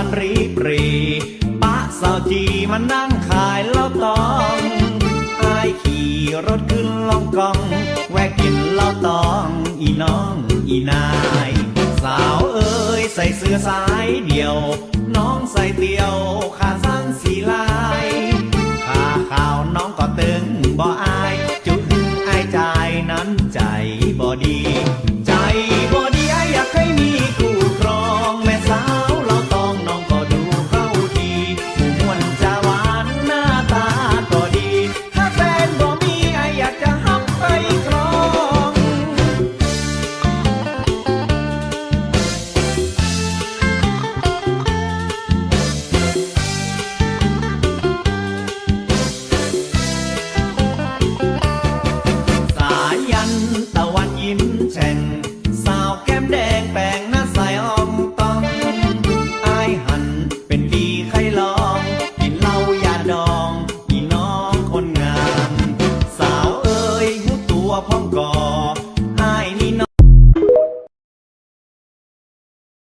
วันรีปรีปะสาวจีมานั่งขายเหล้าตองไอขี่รถขึ้นลองกอง แวะกินเหล้าตอง อีน้องอีนาย สาวเอ๋ยใส่เสื้อสายเดี่ยว น้องใส่เตียวขาสั้นสีลายขาขาวน้องก็ตึงบ่อาย จุดอายใจนั้นใจบ่ดี ตะวันยิ้มแฉ่ง สาวแก้มแดงแปลงหน้าใสอมต้องอายหันเป็นดีใครลองกินเหล้ายาดองอีน้องคนงาม สาวเอ้ยหูตัวพ้องกอน